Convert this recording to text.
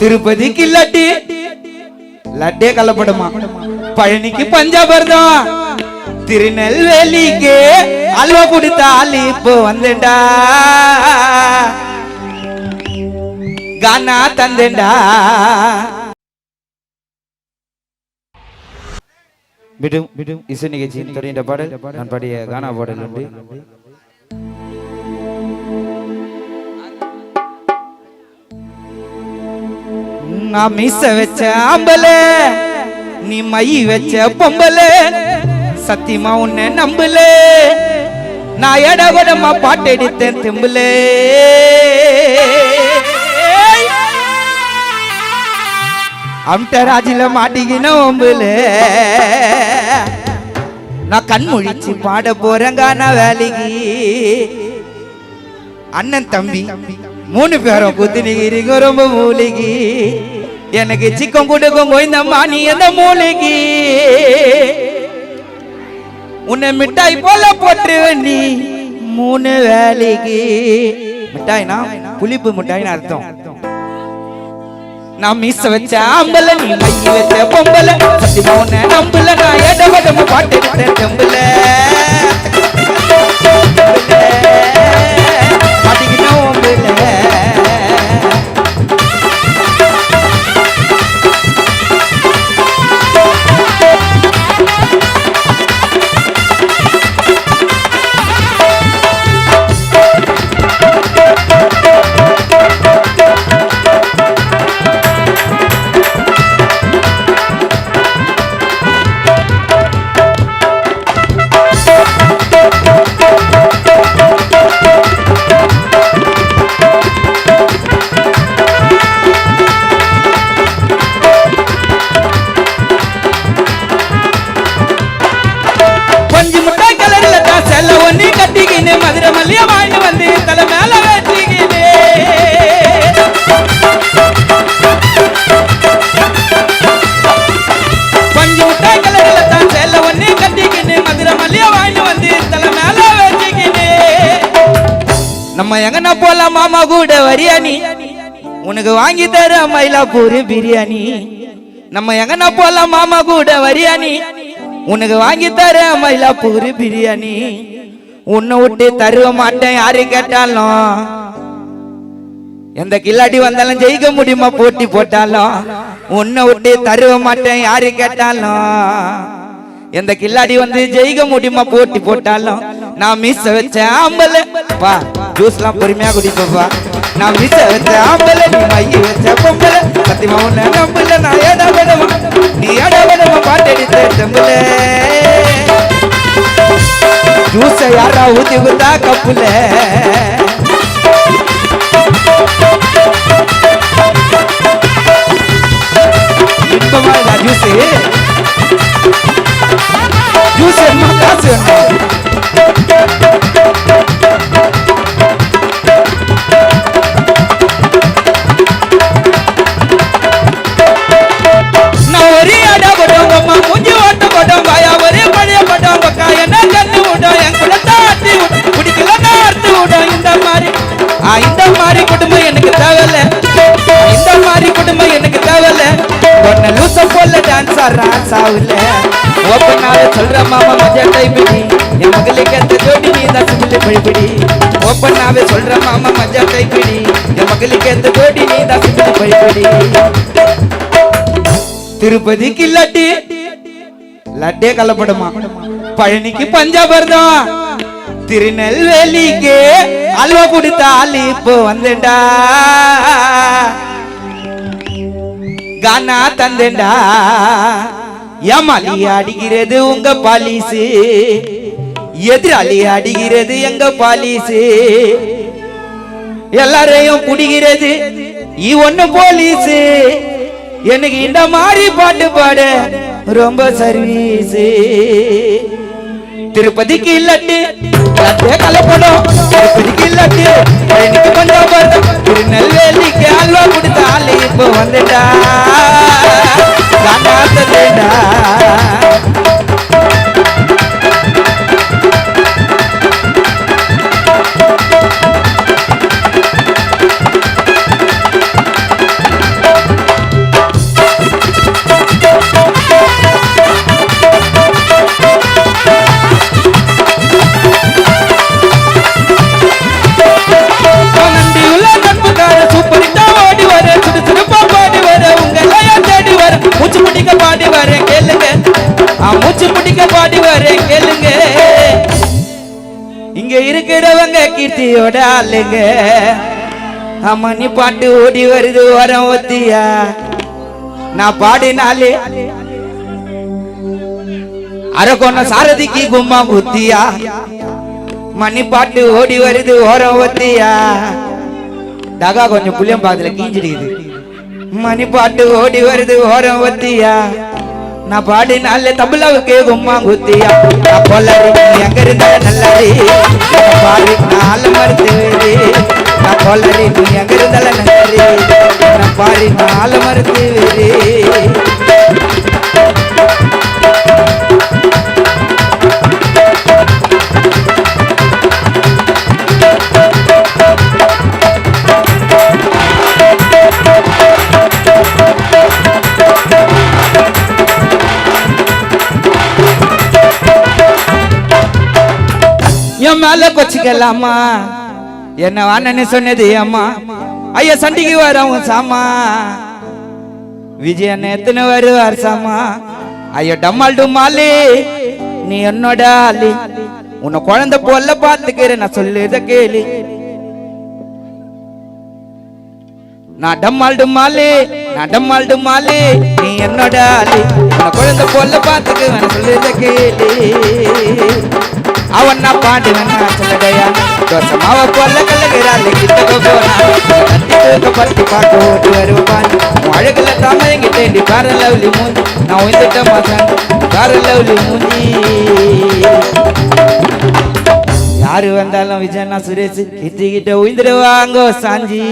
திருப்பதிக்கு லட்டு லட்டே கலப்படுமா பழனிக்கு பஞ்சாபர்தம் திருநெல்வேலிக்கு அல்வா கொடுத்தால் இப்போ வந்துடா கானா தந்தேண்டா விடும் விடும் இசை நிகழ்ச்சியின் தொடங்கிய பாடல். நான் பாடிய கானா பாடல் உண்டு நான் மீச வச்ச ஆம்பல நீ மை வச்ச பொம்பல சத்தியமா உன்னை நம்பல. நான் எட விடமா பாட்டு எடுத்தேன் திம்புல. அம்டராஜில மாட்டிக்கின ஒம்புல நான் கண் முழிச்சு பாட போறேங்கான வேலைக்கு. அண்ணன் தம்பி மூணு பேரும் புத்தினிகிரிக்கு ரொம்ப மூலிகி. எனக்கு சிக்கம் கொடுக்கும் கோய்ந்தம்மா நீ எந்த மூலிகி உன்னை மிட்டாய் போல போட்டுருவேன் நீ மூணு வேலைக்கு. மிட்டாய்னா புளிப்பு மிட்டாய்னு அர்த்தம். நான் மீச வச்ச ஆம்பல நீ மை வச்ச பொம்பல உன்னை நம்பல நான் எட வடம பாட்டு தெம்பல எங்கன்னா போலாம் மாமா கூட வரியா நீ உனக்கு வாங்கி தர மயிலாப்பூர் பிரியாணி. நம்ம எங்கன்னா போலாம் மாமா கூட வரியா நீ உனக்கு வாங்கி தர மயிலாப்பூர் பிரியாணி. உன்னை விட்டு தருவ மாட்டேன் யாரு கேட்டாலும். எந்த கில்லாடி வந்தாலும் ஜெயிக்க முடியுமா போட்டி போட்டாலும். உன்னை விட்டு தருவ மாட்டேன் யாரு கேட்டாலும். எந்த கில்லாடி வந்து ஜெயிக்க முடியுமா போட்டி போட்டாலும். நான் மிஸ் வச்ச ஆம்பல வா ஜூஸ்லாம் பொறுமையாக குடிப்பா நான் விச வச்ச ஆம்பளை நீ மைய வச்ச பொம்பல சத்தியமா உன்னை நம்பல நான் ஏடா விடமா நீ ஏடா விடமா பாட்டடித்த அடித்த தெம்பல ஜூஸை யாரா ஊத்தி குத்தா கப்புல? இன்பமா இருக்கா ஜூஸ்? கண்ணு குடிக்கல நார்த்து இந்த மாதிரி இந்த மாதிரி குடும்பம் எனக்கு தேவையில்ல இந்த மாதிரி குடும்பம் எனக்கு தேவையில்ல ஒன்ன லூச போல டான்ஸ் ஆடுறான் சாவுல சொல்ற மாமா மஜா டைப்பிடி என் மகளுக்கு அந்த ஜோடி நீ தான் சிமிலி பழிப்பிடி ஓப்பனாவே சொல்ற மாமா மஜா டைப்பிடி என் மகளுக்கு அந்த ஜோடி நீ தான் சிமிலி பழிப்பிடி திருப்பதிக்கு லட்டு லட்டே கலப்படுமா? பழனிக்கு பஞ்சாபர்தான் திருநெல்வேலிக்கு அல்வா கொடுத்தால் இப்போ வந்துடா கானா தந்தேண்டா ஏமாலி அடிக்கிறது உங்க பாலிசு. எதிராளி அடிக்கிறது எங்க பாலிசு. எல்லாரையும் குடிக்கிறது இ ஒண்ணு போலீஸ் எனக்கு இந்த மாதிரி பாட்டு பாட. ரொம்ப சர்வீஸ். திருப்பதிக்கு இல்லட்டு அதே கலப்படம் திருப்பதிக்கு இல்லட்டு எனக்கு கொஞ்சம் வருது திருநெல்வேலிக்கு அல்வா கொடுத்த ஆளு இப்போ வந்துட்டா. ஒத்தியோட ஆளுங்க. ஆமா நீ பாட்டு ஓடி வருது வரம் ஒத்தியா? நான் பாடினாலே அரக்கொன்ன சாரதிக்கு கும்மா புத்தியா மணி பாட்டு ஓடி வருது ஓரம் ஒத்தியா? தகா கொஞ்சம் புளியம் பாத்துல கீஞ்சிடுது மணி பாட்டு ஓடி வருது ஓரம் ஒத்தியா? நான் பாடினாலே தமிழாவுக்கு கும்மா குத்தியா நான் பொல்லாரி எங்க நல்லடி பாடி நாலு மறுத்து வேறு நான் பொல்லாரி நீ எங்க இருந்தால நான் பாரி நாலு மறுத்து வேறு மேல கொச்சிக்கலாமா? என்ன வானன்னு சொன்னது அம்மா. ஐயா சண்டைக்கு வரவும் சாமா. விஜயன் எத்தனை வருவார் சாமா? ஐயோ டம்மால் டும்மாலி நீ என்னோட ஆளி. உன்னை குழந்தை போல பாத்துக்கிறேன் நான் சொல்லுத கேளு. நான் டம்மால் டும்மாலி நான் டம்மால் டும்மாலி நீ என்னோட ஆளி. உன்னை குழந்தை போல பாத்துக்குவேன் சொல்லுத கேளு. அவன்னா பாண்டு நன்னா சொல்லடையா தோசை மாவ போல கலகிறாள் கிட்ட போனா கத்தி தூக்க பத்தி பார்க்க ஓட்டு வருவான். அழகுல தாம எங்கிட்டேண்டி பார லவ்லி மூஞ்சி. நான் வந்துட்ட மாசன் பார லவ்லி மூஞ்சி. யாரு வந்தாலும் விஜயண்ணா சுரேஷ் கிட்ட கிட்ட உயிந்துடுவாங்க சாஞ்சி.